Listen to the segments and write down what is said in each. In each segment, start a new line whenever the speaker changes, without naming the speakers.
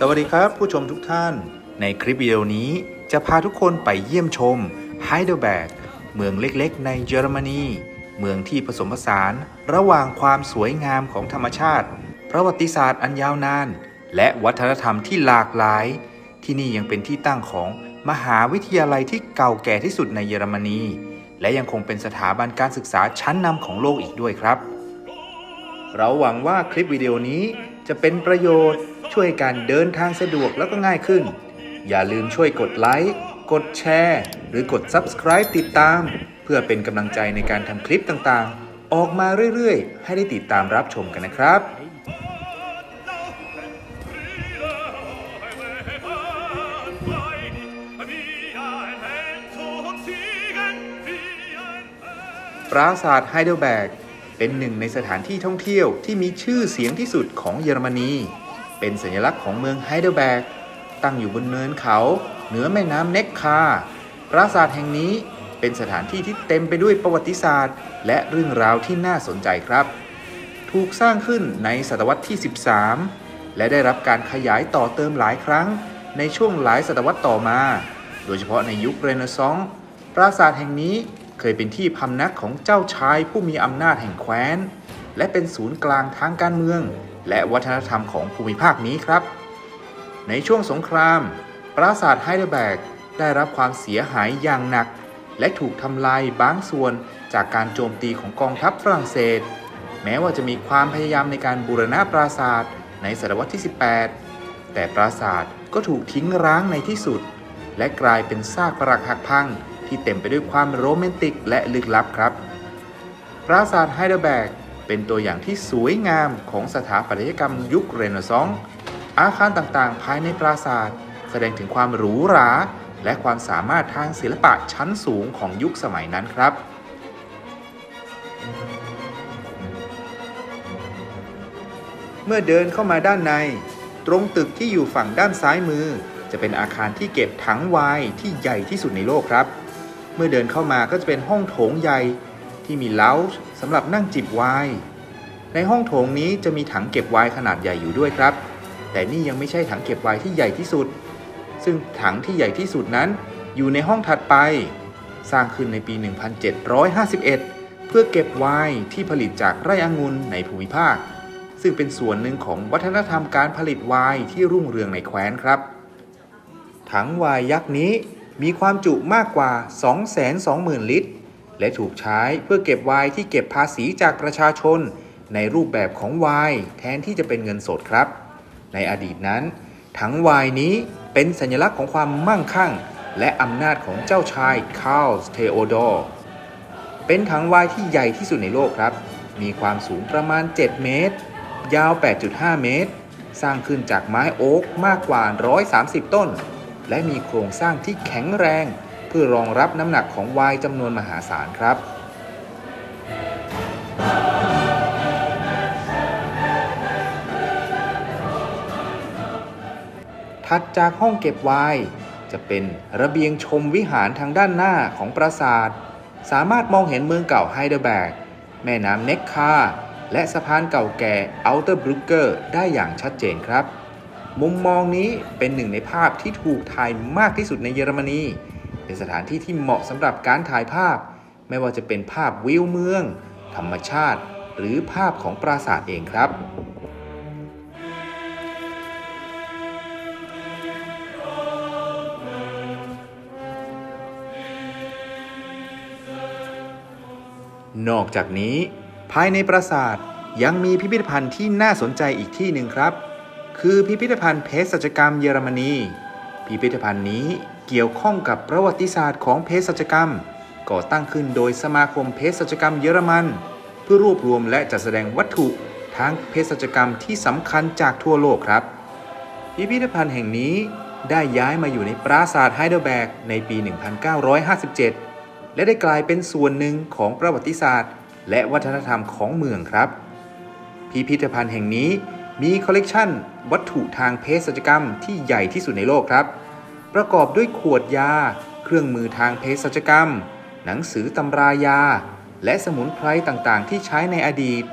สวัสดีครับผู้ชมทุกท่าน ในคลิปวิดีโอนี้จะพาทุกคนไปเยี่ยมชมไฮเดลแบกเมืองเล็กๆ ในเยอรมนี เมืองที่ผสมผสานระหว่างความสวยงามของธรรมชาติ ประวัติศาสตร์อันยาวนาน และวัฒนธรรมที่หลากหลาย ที่นี่ยังเป็นที่ตั้งของมหาวิทยาลัยที่เก่าแก่ที่สุดในเยอรมนี และยังคงเป็นสถาบันการศึกษาชั้นนำของโลกอีกด้วยครับ เราหวังว่าคลิปวิดีโอนี้จะเป็นประโยชน์ ช่วยการเดินทางสะดวกแล้วก็ง่ายขึ้น อย่าลืมช่วยกดไลค์กดแชร์ หรือกด Subscribe ติดตาม เพื่อเป็นกำลังใจในการทำคลิปต่างๆ ออกมาเรื่อยๆ ให้ได้ติดตามรับชมกันนะครับปราสาทไฮเดลแบกเป็นหนึ่งในสถานที่ท่องเที่ยวที่มีชื่อเสียงที่สุดของเยอรมนี เป็นสัญลักษณ์ของเมืองไฮเดลแบก ตั้งอยู่บนเนินเขา เหนือแม่น้ำเน็กคา ปราสาทแห่งนี้เป็นสถานที่ที่เต็มไปด้วยประวัติศาสตร์ และเรื่องราวที่น่าสนใจครับ ถูกสร้างขึ้นในศตวรรษที่ 13 และได้รับการขยายต่อเติมหลายครั้ง ในช่วงหลายศตวรรษต่อมา โดยเฉพาะในยุคเรเนซองส์ปราสาทแห่งนี้เคยเป็นที่พำนักของเจ้าชายผู้มีอำนาจแห่งแคว้น และเป็นศูนย์กลางทางการเมือง และวัฒนธรรมของภูมิภาคนี้ครับ ในช่วงสงคราม ปราสาทไฮเดลแบกได้รับความเสียหายอย่างหนัก และถูกทำลายบางส่วนจากการโจมตีของกองทัพฝรั่งเศส แม้ว่าจะมีความพยายามในการบูรณะปราสาทในศตวรรษที่ 18 แต่ปราสาทก็ถูกทิ้งร้างในที่สุด และกลายเป็นซากปรักหักพังที่เต็มไปด้วยความโรแมนติกและลึกลับครับ ปราสาทไฮเดลแบก เป็นตัวอย่างที่สวยงามของสถาปัตยกรรมยุคเรเนซองส์อาคารต่างๆ ภายในปราสาท แสดงถึงความหรูหราและความสามารถทางศิลปะชั้นสูงของยุคสมัยนั้นครับ เมื่อเดินเข้ามาด้านใน ตรงตึกที่อยู่ฝั่งด้านซ้ายมือ จะเป็นอาคารที่เก็บถังไวน์ที่ใหญ่ที่สุดในโลกครับ เมื่อเดินเข้ามาก็จะเป็นห้องโถงใหญ่ ที่มีเล้าสำหรับนั่งจิบไวน์ในห้องโถงนี้จะมีถังเก็บไวน์ขนาดใหญ่อยู่ด้วยครับ แต่นี่ยังไม่ใช่ถังเก็บไวน์ที่ใหญ่ที่สุด ซึ่งถังที่ใหญ่ที่สุดนั้น อยู่ในห้องถัดไป สร้างขึ้นในปี 1751 เพื่อเก็บไวน์ที่ผลิตจากไร่องุ่นในภูมิภาค ซึ่งเป็นส่วนหนึ่งของวัฒนธรรมการผลิตไวน์ที่รุ่งเรืองในแคว้นครับ ถังไวน์ยักษ์นี้มีความจุมากกว่า 220,000 ลิตร และถูกใช้เพื่อเก็บไวน์ที่เก็บภาษีจากประชาชน ในรูปแบบของไวน์แทนที่จะเป็นเงินสดครับ ในอดีตนั้นถังไวน์นี้เป็นสัญลักษณ์ของความมั่งคั่ง และอำนาจของเจ้าชายคาร์ลสเทโอดอร์เป็นถังไวน์ที่ใหญ่ที่สุดในโลกครับ มีความสูงประมาณ 7 เมตร ยาว 8.5 เมตร สร้างขึ้นจากไม้โอ๊กมากกว่า 130 ต้น และมีโครงสร้างที่แข็งแรง เพื่อรองรับน้ำหนักของวน์จำนวนมหาศาลครับถัดจากห้องเก็บไวน์จะเป็นระเบียงชมวิหารทางด้านหน้าของปราสาท สามารถมองเห็นเมืองเก่าไฮเดลแบก แม่น้ำเน็กคาและสะพานเก่าแก่อัลเตอร์บรุกเกอร์ได้อย่างชัดเจนครับ มุมมองนี้เป็นหนึ่งในภาพที่ถูกถ่ายมากที่สุดในเยอรมนี เป็นสถานที่ที่เหมาะสำหรับการถ่ายภาพ ไม่ว่าจะเป็นภาพวิวเมือง ธรรมชาติ หรือภาพของปราสาทเองครับนอกจากนี้ ภายในปราสาทยังมีพิพิธภัณฑ์ที่น่าสนใจอีกที่หนึ่งครับ คือพิพิธภัณฑ์เภสัชกรรมเยอรมนี พิพิธภัณฑ์นี้เกี่ยวข้องกับประวัติศาสตร์ของเภสัชกรรม ก่อตั้งขึ้นโดยสมาคมเภสัชกรรมเยอรมัน เพื่อรวบรวมและจัดแสดงวัตถุทางเภสัชกรรมที่สำคัญจากทั่วโลกครับ พิพิธภัณฑ์แห่งนี้ได้ย้ายมาอยู่ในปราสาทไฮเดลแบกในปี 1957 และได้กลายเป็นส่วนหนึ่งของประวัติศาสตร์ และวัฒนธรรมของเมืองครับ พิพิธภัณฑ์แห่งนี้ มีคอลเลกชันวัตถุทางเภสัชกรรมที่ใหญ่ที่สุดในโลกครับ ประกอบด้วยขวดยา เครื่องมือทางเภสัชกรรม หนังสือตำรายา และสมุนไพรต่างๆ ที่ใช้ในอดีต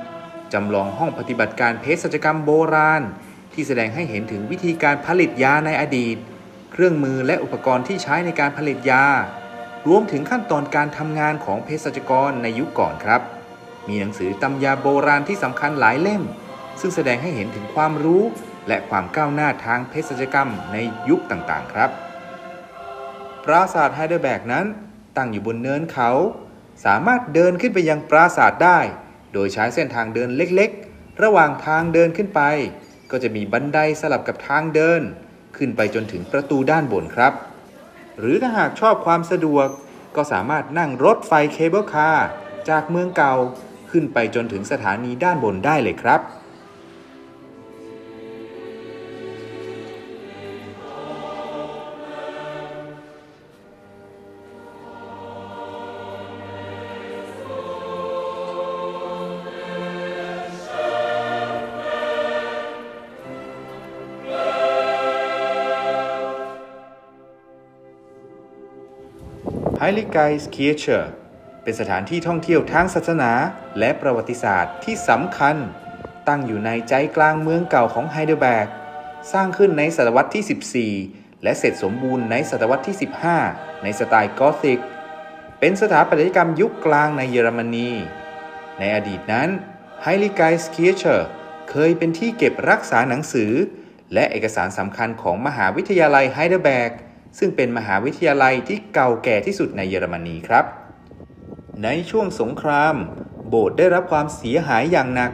จำลองห้องปฏิบัติการเภสัชกรรมโบราณ ที่แสดงให้เห็นถึงวิธีการผลิตยาในอดีต เครื่องมือและอุปกรณ์ที่ใช้ในการผลิตยา รวมถึงขั้นตอนการทำงานของเภสัชกรในยุคก่อนครับ มีหนังสือตำยาโบราณที่สำคัญหลายเล่ม ซึ่งแสดงให้เห็นถึงความรู้ และความก้าวหน้าทางเภสัชกรรมในยุคต่างๆ ครับ ปราสาทไฮเดลแบกนั้น ตั้งอยู่บนเนินเขา สามารถเดินขึ้นไปยังปราสาทได้ โดยใช้เส้นทางเดินเล็กๆ ระหว่างทางเดินขึ้นไป ก็จะมีบันไดสลับกับทางเดิน ขึ้นไปจนถึงประตูด้านบนครับ หรือถ้าหากชอบความสะดวกก็สามารถนั่งรถไฟเคเบิลคาร์จากเมืองเก่าขึ้นไปจนถึงสถานีด้านบนได้เลยครับ ไฮลิไกส์เคียเชอร์เป็นสถานที่ท่องเที่ยวทางศาสนาและประวัติศาสตร์ที่สำคัญ ตั้งอยู่ในใจกลางเมืองเก่าของไฮเดลแบกสร้างขึ้นในศตวรรษที่ 14 และเสร็จสมบูรณ์ในศตวรรษที่ 15 ในสไตล์กอธิก เป็นสถาปัตยกรรมยุคกลางในเยอรมนี ในอดีตนั้นไฮลิไกส์เคียเชอร์เคยเป็นที่เก็บรักษาหนังสือ และเอกสารสำคัญของมหาวิทยาลัยไฮเดลแบก ซึ่งเป็นมหาวิทยาลัยที่เก่าแก่ที่สุดในเยอรมนีครับ ในช่วงสงคราม โบสถ์ได้รับความเสียหายอย่างหนัก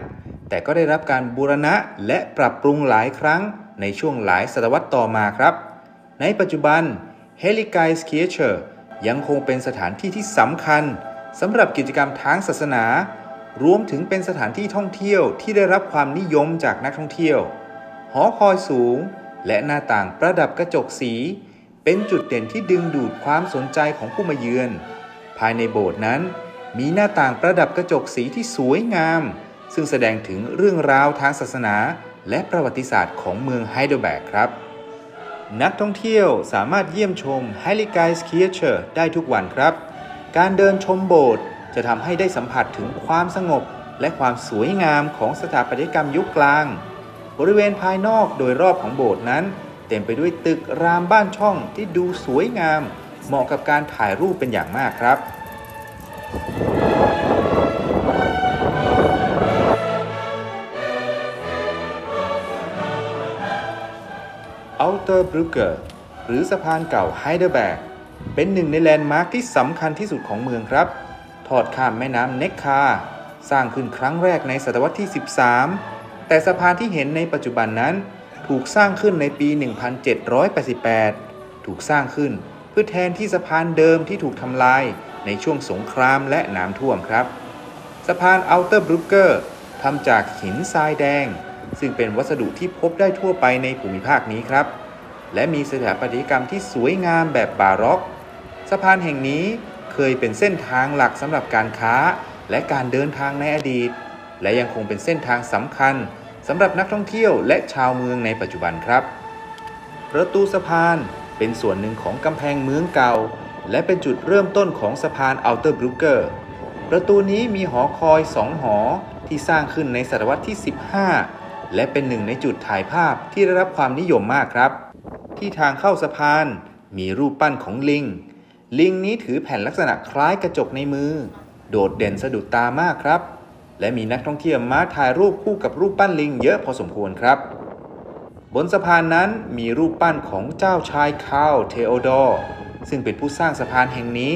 แต่ก็ได้รับการบูรณะและปรับปรุงหลายครั้งในช่วงหลายศตวรรษต่อมาครับ ในปัจจุบันเฮลิกไกส์เคียเชอร์ยังคงเป็นสถานที่ที่สำคัญสำหรับกิจกรรมทางศาสนา รวมถึงเป็นสถานที่ท่องเที่ยวที่ได้รับความนิยมจากนักท่องเที่ยว หอคอยสูง และหน้าต่างประดับกระจกสี เป็นจุดเด่นที่ดึงดูดความสนใจของผู้มาเยือน ภายในโบสถ์นั้น มีหน้าต่างประดับกระจกสีที่สวยงาม ซึ่งแสดงถึงเรื่องราวทางศาสนา และประวัติศาสตร์ของเมืองไฮเดลแบกครับ นักท่องเที่ยวสามารถเยี่ยมชม h e i l i g e i s k i r c h e ได้ทุกวันครับ การเดินชมโบสถ์จะทำให้ได้สัมผัสถึงความสงบ และความสวยงามของสถาปัตยกรรมยุคกลาง บริเวณภายนอกโดยรอบของโบสถ์นั้น เต็มไปด้วยตึกรามบ้านช่องที่ดูสวยงาม เหมาะกับการถ่ายรูปเป็นอย่างมากครับอัลเตอร์บรูเกอร์หรือสะพานเก่าไฮเดลแบกเป็นหนึ่งในแลนด์มาร์คที่สำคัญที่สุดของเมืองครับ ทอดข้ามแม่น้ำเน็กคา สร้างขึ้นครั้งแรกในศตวรรษที่ 13 แต่สะพานที่เห็นในปัจจุบันนั้น ถูกสร้างขึ้นในปี 1788 ถูกสร้างขึ้นเพื่อแทนที่สะพานเดิมที่ถูกทำลายในช่วงสงครามและน้ำท่วมครับ สะพานอัลเตอร์บรูเกอร์ทำจากหินทรายแดง ซึ่งเป็นวัสดุที่พบได้ทั่วไปในภูมิภาคนี้ครับ และมีสถาปัตยกรรมที่สวยงามแบบบาร็อก สะพานแห่งนี้เคยเป็นเส้นทางหลักสำหรับการค้าและการเดินทางในอดีต และยังคงเป็นเส้นทางสำคัญ สำหรับนักท่องเที่ยวและชาวเมืองในปัจจุบันครับ ประตูสะพานเป็นส่วนหนึ่งของกำแพงเมืองเก่า และเป็นจุดเริ่มต้นของสะพานอัลเตอร์บรูเกอร์ประตูนี้มีหอคอยสองหอที่สร้างขึ้นในศตวรรษที่ 15 และเป็นหนึ่งในจุดถ่ายภาพที่ได้รับความนิยมมากครับ ที่ทางเข้าสะพานมีรูปปั้นของลิง ลิงนี้ถือแผ่นลักษณะคล้ายกระจกในมือ โดดเด่นสะดุดตามากครับ และมีนักท่องเที่ยวมาถ่ายรูปคู่กับรูปปั้นลิงเยอะพอสมควรครับ บนสะพานนั้นมีรูปปั้นของเจ้าชายคาร์ลเทโอดอร์ซึ่งเป็นผู้สร้างสะพานแห่งนี้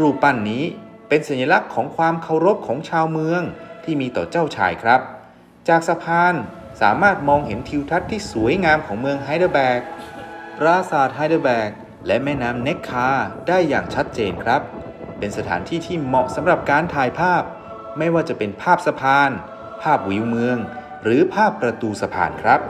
รูปปั้นนี้เป็นสัญลักษณ์ของความเคารพของชาวเมืองที่มีต่อเจ้าชายครับ จากสะพานสามารถมองเห็นทิวทัศน์ที่สวยงามของเมืองไฮเดลแบกปราสาทไฮเดลแบกและแม่น้ำเน็กคาได้อย่างชัดเจนครับ เป็นสถานที่ที่เหมาะสำหรับการถ่ายภาพ ไม่ว่าจะเป็นภาพสะพาน ภาพวิวเมือง หรือภาพประตูสะพานครับ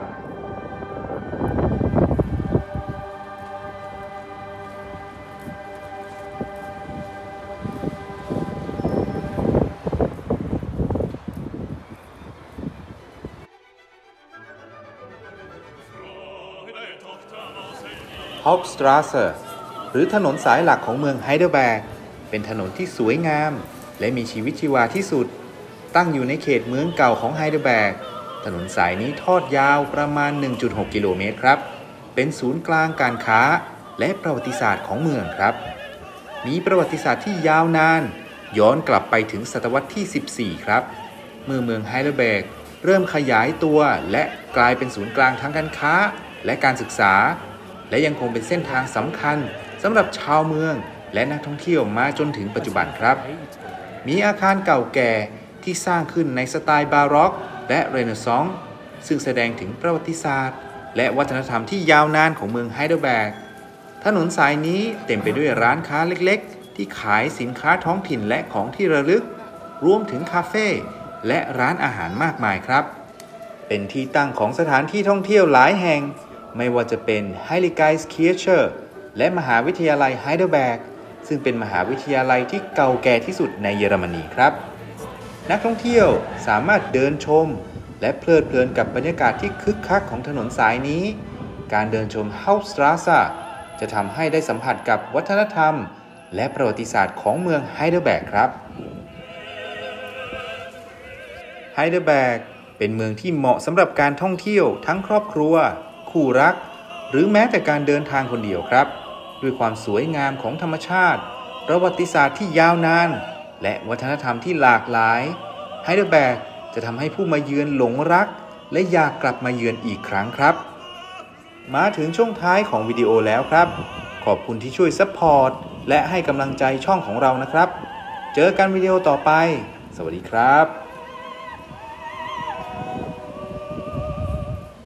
ฮอ p สตราเซอร์หรือถนนสายหลักของเมืองไฮเดลแบกเป็นถนนที่สวยงาม และมีชีวิตชีวาที่สุด ตั้งอยู่ในเขตเมืองเก่าของไฮเดลแบกถนนสายนี้ทอดยาวประมาณ 1.6 กิโลเมตรครับ เป็นศูนย์กลางการค้าและประวัติศาสตร์ของเมืองครับ มีประวัติศาสตร์ที่ยาวนาน ย้อนกลับไปถึงศตวรรษที่ 14 ครับเมื่อเมืองไฮเดลเบิร์กเริ่มขยายตัวและกลายเป็นศูนย์กลางทางการค้าและการศึกษา และยังคงเป็นเส้นทางสำคัญสำหรับชาวเมืองและนักท่องเที่ยวมาจนถึงปัจจุบันครับ มีอาคารเก่าแก่ที่สร้างขึ้นในสไตล์บาร็อก และเรเนซองส์ซึ่งแสดงถึงประวัติศาสตร์ และวัฒนธรรมที่ยาวนานของเมืองไฮเดลเบิร์กถนนสายนี้เต็มไปด้วยร้านค้าเล็กๆ ที่ขายสินค้าท้องถิ่นและของที่ระลึก รวมถึงคาเฟ่และร้านอาหารมากมายครับ เป็นที่ตั้งของสถานที่ท่องเที่ยวหลายแห่ง ไม่ว่าจะเป็น h e i l i g e i s k i r c h e และมหาวิทยาลัยไฮเดลเบิร์ก ซึ่งเป็นมหาวิทยาลัยที่เก่าแก่ที่สุดในเยอรมนีครับ นักท่องเที่ยวสามารถเดินชม และเพลิดเพลินกับบรรยากาศที่คึกคักของถนนสายนี้ การเดินชม Hauptstraße จะทำให้ได้สัมผัสกับวัฒนธรรม และประวัติศาสตร์ของเมืองไฮเดลเบิร์กครับไฮเดลเบิร์กเป็นเมืองที่เหมาะสำหรับการท่องเที่ยวทั้งครอบครัว คู่รัก หรือแม้แต่การเดินทางคนเดียวครับ ด้วยความสวยงามของธรรมชาติ ประวัติศาสตร์ที่ยาวนาน และวัฒนธรรมที่หลากหลายไฮเดลเบิร์กจะทำให้ผู้มาเยือนหลงรัก และอยากกลับมาเยือนอีกครั้งครับ มาถึงช่วงท้ายของวิดีโอแล้วครับ ขอบคุณที่ช่วยซัพพอร์ตและให้กำลังใจช่องของเรานะครับ เจอกันวิดีโอต่อไป สวัสดีครับ